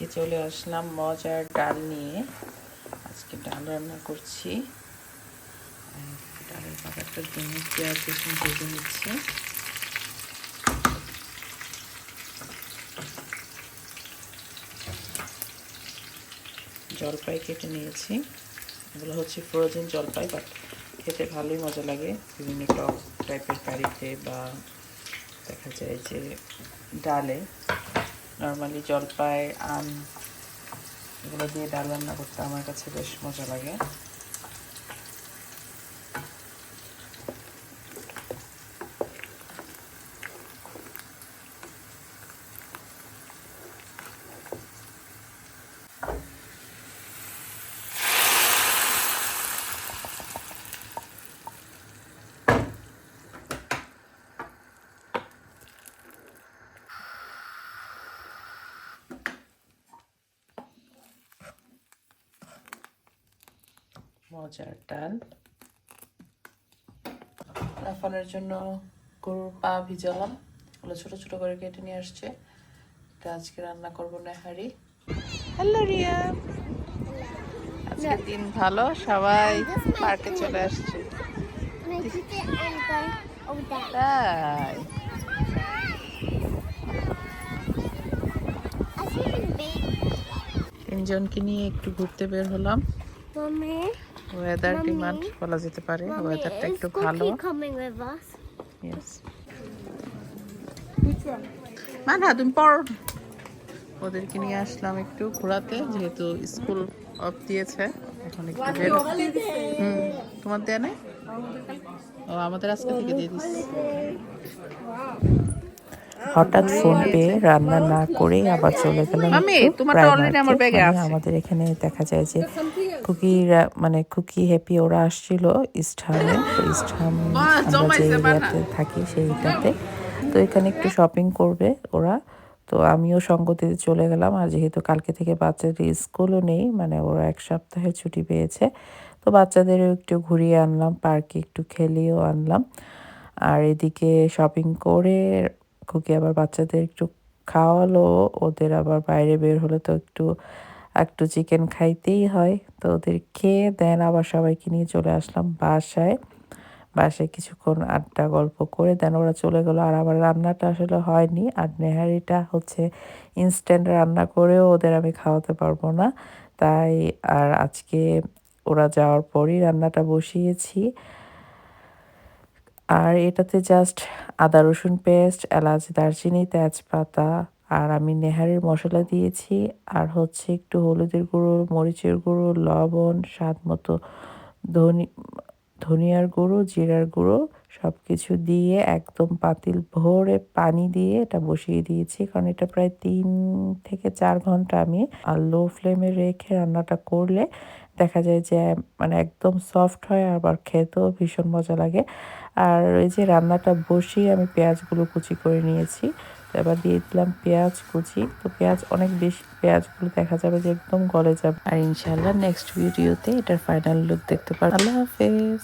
আজকে চলে আসলাম মজার ডাল নিয়ে। আজকে ডাল রান্না করছি। ডালের বাগারটার জন্য পেঁয়াজ রসুন ভেজে নিচ্ছি। জলপাই কেটে নিয়েছি। এগুলো হচ্ছে ফ্রোজেন জলপাই, বাট খেতে ভালোই মজা লাগে। বিভিন্ন টক টাইপের কারিতে বা দেখা যায় যে ডালে নর্মালি জলপাই আম এগুলো দিয়ে ডাল রান্না করতে আমার কাছে বেশ মজা লাগে। মজার ডাল। রাফানের জন্য গরুর পা ভিজালাম। ওগুলো ছোট ছোট করে কেটে নিয়ে আসছে। এটা আজকে রান্না করব নেহারি। হ্যালো রিয়া। আজকে দিন ভালো? সবাই পার্কে চলে আসছে। তিনজনকে নিয়ে একটু ঘুরতে বের হলাম. ওয়েদার ডিমান্ড বলা যেতে পারে ওয়েদারটা একটু ভালো? মানহা তুমি পড় ওদেরকে নিয়ে আসলাম একটু ঘোরাতে যেহেতু স্কুল অফ দিয়েছে এখন একটু বের হুম তোমার দেয়া নেই? ও আমাদের আজকে থেকে দিয়ে দিচ্ছি হঠাৎ ফোন পেয়ে রান্না না করেই আবার চলে গেলাম মামি, তোমারটা প্রাইমার্কে। আমার ব্যাগে মানে আছে। আমাদের এখানে দেখা যায় যে কুকিরা মানে কুকি হ্যাপি ওরা আসছিল ইস্টহামে তো ইস্টহাম আমরা যে এরিয়াতে থাকি সেইটাতে। তো এখানে একটু শপিং করবে ওরা। তো আমিও সঙ্গ দিতে চলে গেলাম আর যেহেতু কালকে থেকে বাচ্চাদের স্কুলও নেই মানে ওরা এক সপ্তাহের ছুটি পেয়েছে তো বাচ্চাদেরও একটু ঘুরিয়ে আনলাম পার্কে একটু খেলিয়েও আনলাম। আর এদিকে শপিং করে খুকি আবার বাচ্চাদের একটু খাওয়ালো ওদের আবার বাইরে বের হলে তো একটু একটু চিকেন খাইতেই হয়। তো ওদের খেয়ে দেন আবার সবাইকে নিয়ে চলে আসলাম বাসায়। বাসায় কিছুক্ষণ আড্ডা গল্প করে দেন ওরা চলে গেলো। আর আমার রান্নাটা আসলে হয়নি। আর নেহারিটা হচ্ছে ইনস্ট্যান্ট রান্না করেও ওদের আমি খাওয়াতে পারব না। তাই আর আজকে ওরা যাওয়ার পরই রান্নাটা বসিয়েছি। আর এটাতে জাস্ট আদা রসুন পেস্ট এলাচ, দারচিনি, তেজপাতা আর আমি নেহারের মশলা দিয়েছি। আর হচ্ছে একটু হলুদের গুঁড়ো, মরিচের গুঁড়ো, লবণ, স্বাদ মতো ধনি, ধনিয়ার গুঁড়ো, জিরার গুঁড়ো সব কিছু দিয়ে একদম পাতিল ভরে পানি দিয়ে এটা বসিয়ে দিয়েছি। কারণ এটা প্রায় তিন থেকে চার ঘণ্টা আমি আর লো ফ্লেমে রেখে রান্নাটা করলে দেখা যায় যে মানে একদম সফট হয় আবার খেতেও ভীষণ মজা লাগে। আর এই যে রান্নাটা বসিয়ে আমি পেঁয়াজগুলো কুচি করে নিয়েছি। এবার দিয়ে দিলাম পেঁয়াজ কুচি। তো পেঁয়াজ অনেক বেশি, পেঁয়াজগুলো দেখা যাবে যে একদম গলে যাবে। আর ইনশাল্লাহ নেক্সট ভিডিওতে এটার ফাইনাল লুক দেখতে পারব। আল্লাহ হাফেজ।